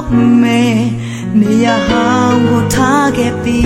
တော့မယ်နေရာဟောင်းကိုထားခဲ့ပြီ